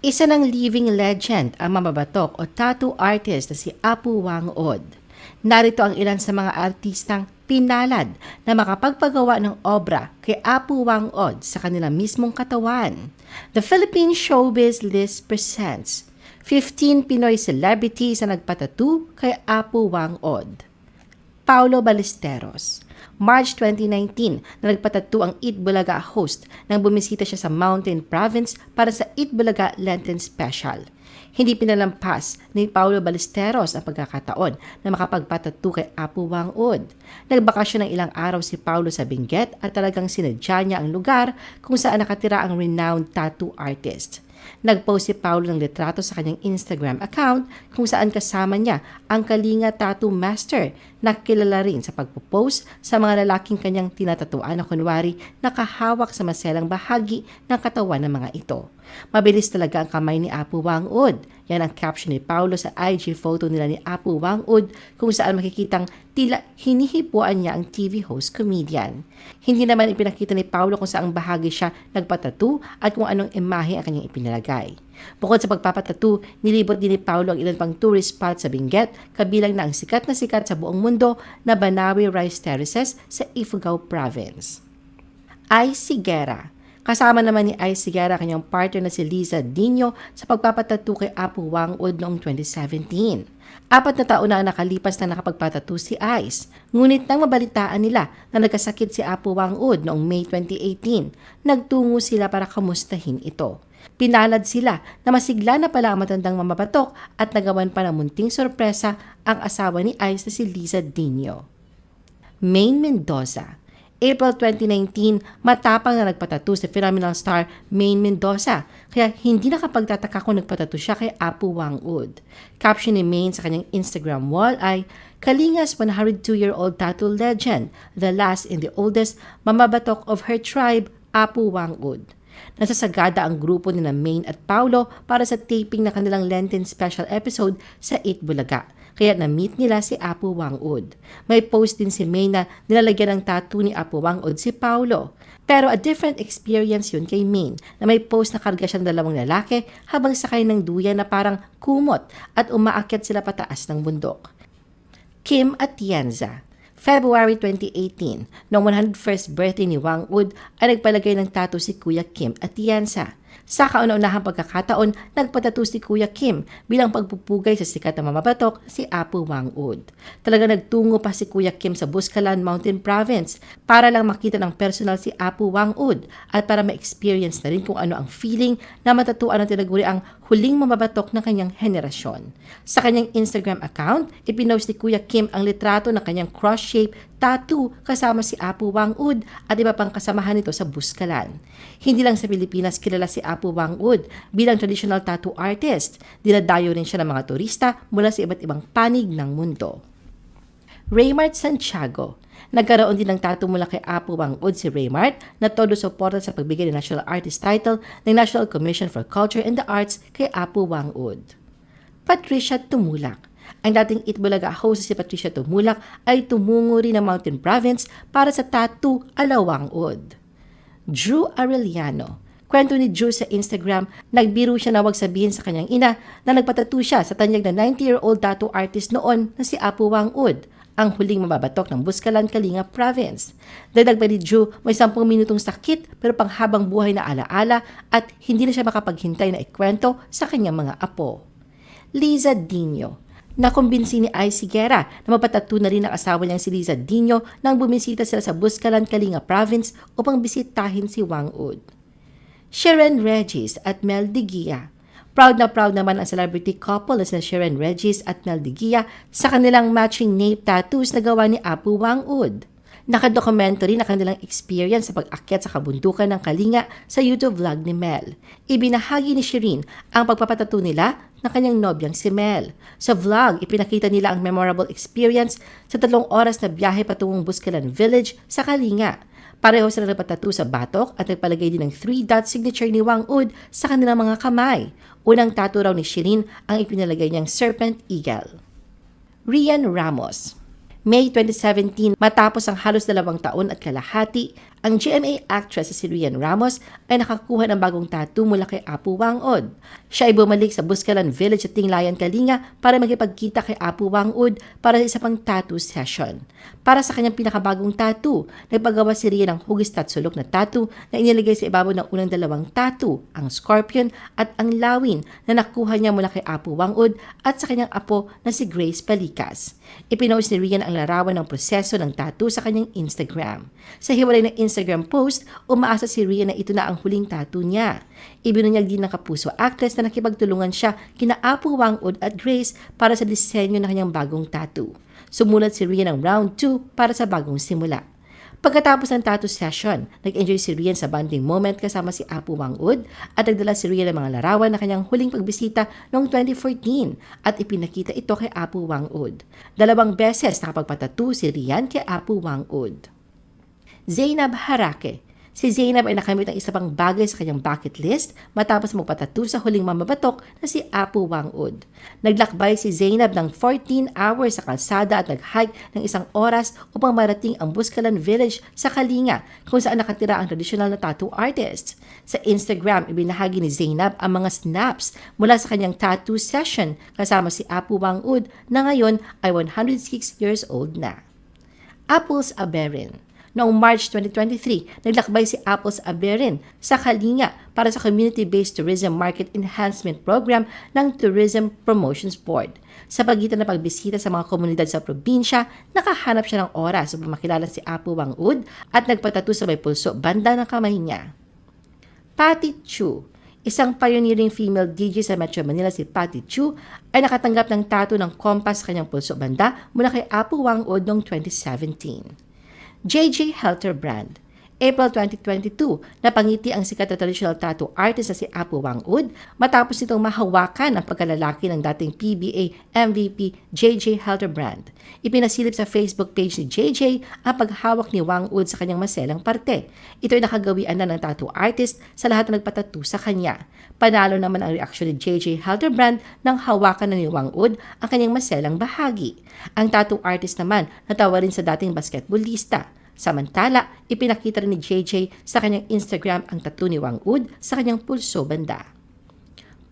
Isa ng living legend ang mamabatok o tattoo artist na si Apu Wang Od. Narito ang ilan sa mga artistang pinalad na makapagpagawa ng obra kay Apu Wang Od sa kanilang mismong katawan. The Philippine Showbiz List presents 15 Pinoy celebrities na nagpatattoo kay Apu Wang Od. Paulo Ballesteros. March 2019 na ang Eat Bulaga host nang bumisita siya sa Mountain Province para sa Eat Bulaga Lenten Special. Hindi pinalampas ni Paulo Ballesteros ang pagkakataon na makapagpatattoo kay Apu Wang Ud. Nagbakasyon ng ilang araw si Paulo sa Benguet at talagang sinadya niya ang lugar kung saan nakatira ang renowned tattoo artist. Nagpost si Paulo ng litrato sa kanyang Instagram account kung saan kasama niya ang Kalinga Tattoo Master na kilala rin sa pagpo-post sa mga lalaking kanyang tinatatuan na kunwari nakahawak sa maselang bahagi ng katawan ng mga ito. Mabilis talaga ang kamay ni Apu Wang Ud. Yan ang caption ni Paulo sa IG photo nila ni Apu Wang Ud kung saan makikitang tila hinihipuan niya ang TV host comedian. Hindi naman ipinakita ni Paulo kung saang bahagi siya nagpatattoo at kung anong imahe ang kanyang ipinalagay. Bukod sa pagpapatattoo, nilibot din ni Paulo ang ilan pang tourist spot sa Benguet, kabilang na ang sikat na sikat sa buong mundo na Banawi Rice Terraces sa Ifugao Province. Ay Sigera Kasama naman ni Ice Sigara kanyang partner na si Liza Dino sa pagpapatattoo kay Apu Wang Ud noong 2017. Apat na taon na ang nakalipas na nakapagpatattoo si Ice. Ngunit nang mabalitaan nila na nagkasakit si Apu Wang Ud noong May 2018, nagtungo sila para kamustahin ito. Pinalad sila na masigla na pala ang matandang mamabatok at nagawan pa ng munting sorpresa ang asawa ni Ice na si Liza Dino. Maine Mendoza April 2019, matapang na nagpatato si phenomenal star Maine Mendoza. Kaya hindi nakapagtataka kung nagpatato siya kay Apu Wang Ud. Caption ni Maine sa kanyang Instagram wall ay, Kalinga's 102-year-old tattoo legend, the last and the oldest mamabatok of her tribe, Apu Wang Ud. Nasasagada ang grupo ni na Maine at Paulo para sa taping na kanilang Lenten special episode sa It Bulaga kaya na-meet nila si Apo Wangud. May post din si May na nilalagyan ng tattoo ni Apo Wangud si Paulo. Pero a different experience yun kay Maine na may post na karga siyang dalawang lalaki habang sakay ng duyan na parang kumot at umaakyat sila pataas ng bundok. Kim Atienza February 2018, noong 101st birthday ni Wang Wood, ay nagpalagay ng tattoo si Kuya Kim Atienza. Sa kauna-unahang pagkakataon, nagpatato si Kuya Kim bilang pagpupugay sa sikat na mamabatok si Apo Wang Ud. Talaga nagtungo pa si Kuya Kim sa Buscalan Mountain Province para lang makita ng personal si Apo Wang Ud at para ma-experience na rin kung ano ang feeling na matatuan ng tinaguri ang huling mamabatok ng kanyang henerasyon. Sa kanyang Instagram account, ipinost ni Kuya Kim ang litrato ng kanyang cross-shaped tattoo kasama si Apo Wang Ud at iba pang kasamahan nito sa Buscalan. Hindi lang sa Pilipinas kilala si Apo Wang Ud bilang traditional tattoo artist. Dinadayo rin siya ng mga turista mula sa iba't ibang panig ng mundo. Raymart Santiago Nagkaroon din ng tattoo mula kay Apo Wang Ud si Raymart na todo suporta sa pagbigay ng National Artist title ng National Commission for Culture and the Arts kay Apo Wang Ud. Patricia Tumulak ang dating Itbulaga host si Patricia Tumulak ay tumungo rin ng Mountain Province para sa tattoo alawang od. Drew Aureliano Kwento ni Drew sa Instagram, nagbiro siya na wag sabihin sa kanyang ina na nagpatato siya sa tanyag na 90-year-old tattoo artist noon na si Apo Wang Ud ang huling mababatok ng Buscalan, Kalinga Province. Dagdag pa ni Drew, may 10 minutong sakit pero panghabang buhay na alaala at hindi na siya makapaghintay na ikwento sa kanyang mga apo. Liza Dino Nakumbinsi ni Ice Sigera na mapatato na rin ang asawa niyang si Liza Dino nang bumisita sila sa Buscalan, Kalinga Province upang bisitahin si Wang Ud. Sharon Regis at Mel De Gia Proud na proud naman ang celebrity couple na sina Sharon Regis at Mel De Gia sa kanilang matching nape tattoos na gawa ni Apu Wang Ud. Nakadokumentary na kanilang experience sa pag-akyat sa kabundukan ng Kalinga sa YouTube vlog ni Mel. Ibinahagi ni Shirin ang pagpapatato nila ng kanyang nobyang si Mel. Sa vlog, ipinakita nila ang memorable experience sa tatlong oras na biyahe patungong Buscalan Village sa Kalinga Pareho sila nagpatato sa batok at nagpalagay din ng 3-dot signature ni Wang Ud sa kanilang mga kamay. Unang tattoo raw ni Shirin ang ipinalagay niyang Serpent Eagle. Rian Ramos May 2017, matapos ang halos dalawang taon at kalahati, Ang GMA actress si Rian Ramos ay nakakuha ng bagong tattoo mula kay Apu Wangod. Siya ay bumalik sa Buscalan Village at Tinglayan, Kalinga para magipagkita kay Apu Wangod para sa isa pang tattoo session. Para sa kanyang pinakabagong tattoo, nagpagawa si Rian ng hugis at sulok na tattoo na inilagay sa ibabaw ng unang dalawang tattoo, ang scorpion at ang lawin na nakuha niya mula kay Apu Wangod at sa kanyang apo na si Grace Palikas. Ipinost ni Rian ang larawan ng proseso ng tattoo sa kanyang Instagram. Sa hiwalay na Instagram post, umaasa si Rian na ito na ang huling tattoo niya. Ibinunyag din ng kapuso actress na nakipagtulungan siya kina Apu Wangod at Grace para sa disenyo ng kanyang bagong tattoo. Sumulat si Rian ng round 2 para sa bagong simula. Pagkatapos ng tattoo session, nag-enjoy si Rian sa bonding moment kasama si Apu Wangud at nagdala si Rian ng mga larawan na kanyang huling pagbisita noong 2014 at ipinakita ito kay Apu Wangud. Dalawang beses nakapagpatattoo si Rian kay Apu Wangud. Zainab Harake Si Zainab ay nakamit ang isa pang bagay sa kanyang bucket list matapos magpatattoo sa huling mamabatok na si Apu Wangud. Naglakbay si Zainab ng 14 hours sa kalsada at nag-hike ng isang oras upang marating ang Buscalan Village sa Kalinga kung saan nakatira ang traditional na tattoo artist. Sa Instagram, ibinahagi ni Zainab ang mga snaps mula sa kanyang tattoo session kasama si Apu Wangud na ngayon ay 106 years old na. Apples Aberin Noong March 2023, naglakbay si Apples Aberin sa Kalinga para sa Community-Based Tourism Market Enhancement Program ng Tourism Promotions Board. Sa pagitan ng pagbisita sa mga komunidad sa probinsya, nakahanap siya ng oras upang makilala si Apu Wangud at nagpatato sa may pulso banda ng kamay niya. Patty Chu Isang pioneering female DJ sa Metro Manila si Patty Chu ay nakatanggap ng tattoo ng kompas kanyang pulso banda mula kay Apu Wangud noong 2017. JJ Helter Brand. April 2022, napangiti ang sikat na traditional tattoo artist na si Apu Wangud matapos nitong mahawakan ang pagkalalaki ng dating PBA MVP JJ Helterbrand. Ipinasilip sa Facebook page ni JJ ang paghawak ni Wangud sa kanyang maselang parte. Ito ay nakagawian na ng tattoo artist sa lahat na nagpatattoo sa kanya. Panalo naman ang reaksyon ni JJ Helterbrand nang hawakan na ni Wangud ang kanyang maselang bahagi. Ang tattoo artist naman natawa rin sa dating basketballista. Samantala, ipinakita rin ni JJ sa kanyang Instagram ang tattoo ni Wang Ud sa kanyang pulso banda.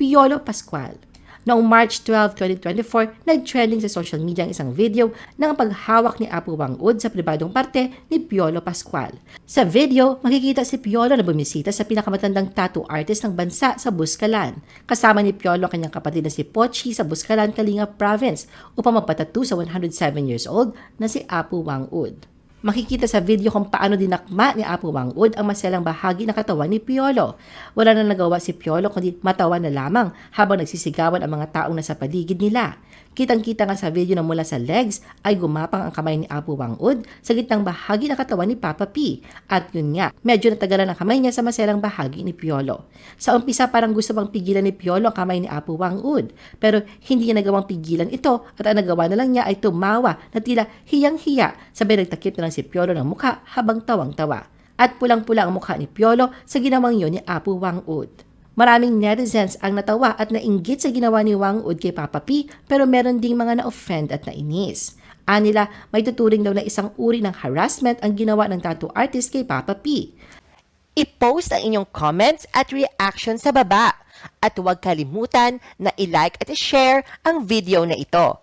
Piolo Pascual Noong March 12, 2024, nag-trending sa social media ang isang video ng paghawak ni Apu Wang Ud sa pribadong parte ni Piolo Pascual. Sa video, makikita si Piolo na bumisita sa pinakamatandang tattoo artist ng bansa sa Buscalan. Kasama ni Piolo ang kanyang kapatid na si Pochi sa Buscalan, Kalinga Province upang magpatattoo sa 107 years old na si Apu Wang Ud. Makikita sa video kung paano dinakma ni Apo Wangud ang maselang bahagi ng katawan ni Piolo. Wala na nagawa si Piolo kundi matawa na lamang habang nagsisigawan ang mga taong nasa paligid nila. Kitang-kita nga sa video na mula sa legs ay gumapang ang kamay ni Apo Wangud sa gitnang bahagi ng katawan ni Papa P. At yun nga, medyo natagalan ang kamay niya sa maselang bahagi ni Piolo. Sa umpisa parang gusto bang pigilan ni Piolo ang kamay ni Apo Wangud. Pero hindi niya nagawang pigilan ito at ang nagawa na lang niya ay tumawa na tila hiyang-hiya sabay nagtakip na lang si Piolo ng mukha habang tawang-tawa. At pulang-pula ang mukha ni Piolo sa ginawang yun ni Apo Wangud. Maraming netizens ang natawa at nainggit sa ginawa ni Wang Ud kay Papa P pero meron ding mga na-offend at nainis. Anila, may tuturing daw na isang uri ng harassment ang ginawa ng tattoo artist kay Papa P. I-post ang inyong comments at reaction sa baba. At huwag kalimutan na i-like at i-share ang video na ito.